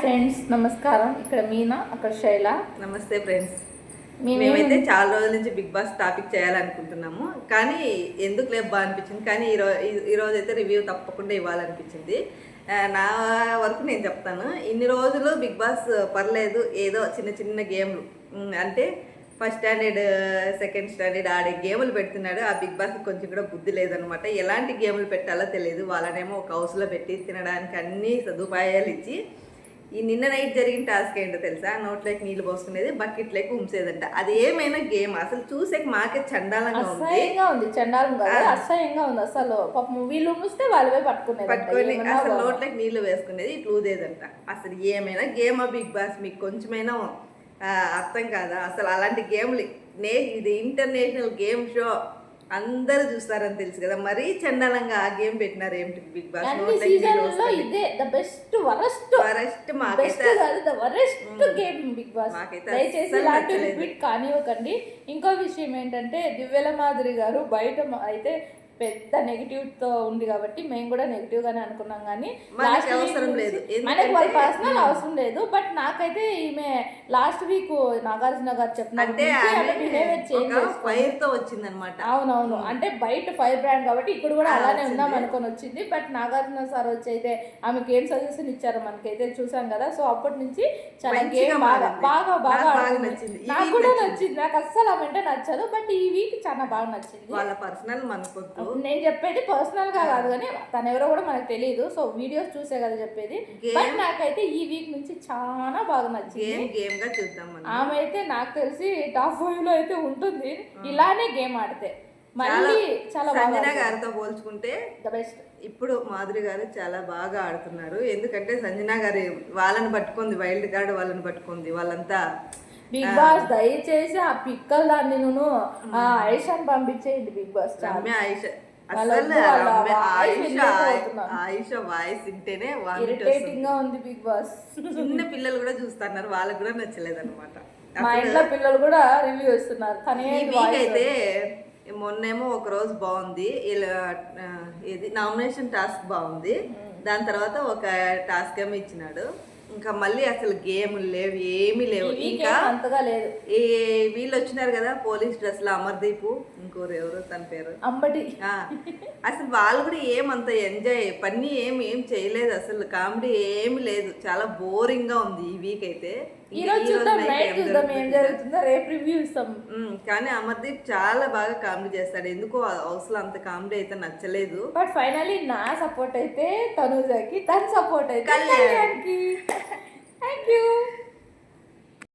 Friends నమస్కారం. ఇక్కడ మీనా అక్కడ శైల. నమస్తే ఫ్రెండ్స్. మేము మేమైతే చాలా రోజుల నుంచి బిగ్ బాస్ టాపిక్ చేయాలనుకుంటున్నాము. కానీ ఎందుకు లేబ్బా అనిపించింది? కానీ ఈ రోజు ఈ రోజు అయితే రివ్యూ తప్పకుండా ఇవ్వాలనిపించింది. నా వరకు నేను చెప్తాను. ఇన్ని రోజులు బిగ్ బాస్ పర్లేదు. ఏదో చిన్న చిన్న గేమ్లు. అంటే ఫస్ట్ స్టాండర్డ్ సెకండ్ స్టాండర్డ్ ఆడే గేములు పెడుతున్నాడు. ఆ బిగ్ బాస్ కొంచెం కూడా బుద్ధి లేదనమాట ఎలాంటి గేములు పెట్టాలో తెలియదు. వాళ్ళనేమో ఒక హౌస్లో పెట్టి తినడానికి అన్ని సదుపాయాలు ఇచ్చి ఈ నిన్న నైట్ జరిగిన టాస్క్ ఏంటో తెలుసా? నోట్లోకి నీళ్ళు పోసుకునేది బకెట్లోకి ఉంచేదంట. అది ఏమైనా గేమ్? అసలు చూసే మాకే చండాలంగా ఉంది. అసహ్యంగా ఉంది చండాలం కదా. అసహ్యంగా ఉంది. అసలు పాపం వీళ్ళు ముస్తే వాళ్ళవే పట్టుకునేది పట్టుకొని అసలు నోట్లోకి నీళ్ళు వేసుకునేది ఇట్లా ఊదేదంట. అసలు ఏమైనా గేమ్ బిగ్ బాస్? మీకు కొంచెమైనా అర్థం కాదా? అసలు అలాంటి గేమ్లు నే ఇది ఇంటర్నేషనల్ గేమ్ షో అందరూ చూస్తారని తెలుసు కదా. మరీ చండాలంగా ఆ గేమ్ పెట్టినారు ఏమిటి బిగ్ బాస్. ఇదే ద బెస్ట్ వరస్ట్ బెస్ట్ మాకైతే the worst game big boss. దయచేసి ఇలాంటి నచ్చలేదు. రిపీట్ కానివ్వకండి. ఇంకో విషయం ఏంటంటే దివ్యల మాదిరి గారు బయట అయితే పెద్ద నెగిటివ్తో ఉంది కాబట్టి మేము కూడా నెగిటివ్ గానే అనుకున్నాం కానీ మనకి week అవసరం లేదు. మనకి వాళ్ళ పర్సనల్ అవసరం లేదు బట్ నాకైతే ఈమె లాస్ట్ వీక్ నాగార్జున గారు వచ్చిందనమాట అవునవును అంటే బయట ఫైర్ బ్రాండ్ కాబట్టి ఇక్కడ కూడా అలానే. ఉందాం అనుకొని వచ్చింది బట్ నాగార్జున సార్ వచ్చి అయితే ఆమెకి ఏం సజెషన్ ఇచ్చారో మనకైతే చూసాం కదా సో అప్పటి నుంచి చాలా గేమ్ బాగా. బాగా బాగా. నచ్చింది. నాకు కూడా నచ్చింది. నాకు అస్సలు ఆమె అంటే నచ్చదు బట్ ఈ వీక్ చాలా బాగా నచ్చింది వాళ్ళ పర్సనల్ మనకొద్దు నేను చెప్పేది పర్సనల్గా కాదు కానీ తను ఎవరో కూడా మనకు తెలియదు సో వీడియోస్ చూసే కదా చెప్పేది. బట్ నాకైతే ఈ వీక్ నుంచి చాలా బాగా నచ్చింది. గేమ్గా చూద్దాం ఆమె అయితే నాకు తెలిసి టాప్ ఫైవ్లో అయితే ఉంటుంది. ఇలానే గేమ్ ఆడితే. మళ్ళీ చాలా బాగా సంజన గారితో పోల్చుకుంటే ద బెస్ట్ ఇప్పుడు మాధురి గారు చాలా బాగా ఆడుతున్నారు. ఎందుకంటే సంజన గారి వాళ్ళని పట్టుకుంది వైల్డ్ కార్డ్ వాళ్ళని పట్టుకుంది వాళ్ళంతా బిగ్ బాస్ దయచేసి ఆ పిక్కల దాన్ని నువ్వు ఆ ఐషాని పంపించేయండి బిగ్ బాస్ రమ్య ఆయుష. అసలు వాయిస్ వింటేనే వామిట్ వస్తుంది. ఇరిటేటింగ్గా ఉంది బిగ్ బాస్. చిన్న పిల్లలు కూడా చూస్తున్నారు వాళ్ళకి కూడా నచ్చలేదు అనమాట మా ఇంట్లో పిల్లలు కూడా రివ్యూ ఇస్తున్నారు. వీక్ అయితే మొన్నేమో ఒక రోజు బాగుంది. ఇలా ఇది నామినేషన్ టాస్క్ బాగుంది. దాని తర్వాత ఒక టాస్క్ ఏమో ఇచ్చినాడు. ఇంకా మళ్ళీ అసలు గేములు లేవు ఏమీ లేవు. ఇంకా అంతగా లేదు. ఈ వీళ్ళు వచ్చినారు కదా పోలీస్ డ్రెస్లో అమర్దీప్ ఇంకోరు ఎవరు తన పేరు? అంబటి. అసలు వాళ్ళు కూడా ఏమంత ఎంజాయ్ పని ఏం ఏం చేయలేదు అసలు కామెడీ ఏమి లేదు. చాలా బోరింగ్గా ఉంది ఈ వీక్ అయితే. ఏం ఏం కానీ అమర్దీప్ చాలా బాగా కామెడీ చేస్తాడు. ఎందుకో లో అంత కామెడీ అయితే నచ్చలేదు. బట్ ఫైనలీ నా సపోర్ట్ అయితే తనుజకి తన సపోర్ట్ అయితే కళ్యాణ్. కళ్యాణ్కి. Thank you.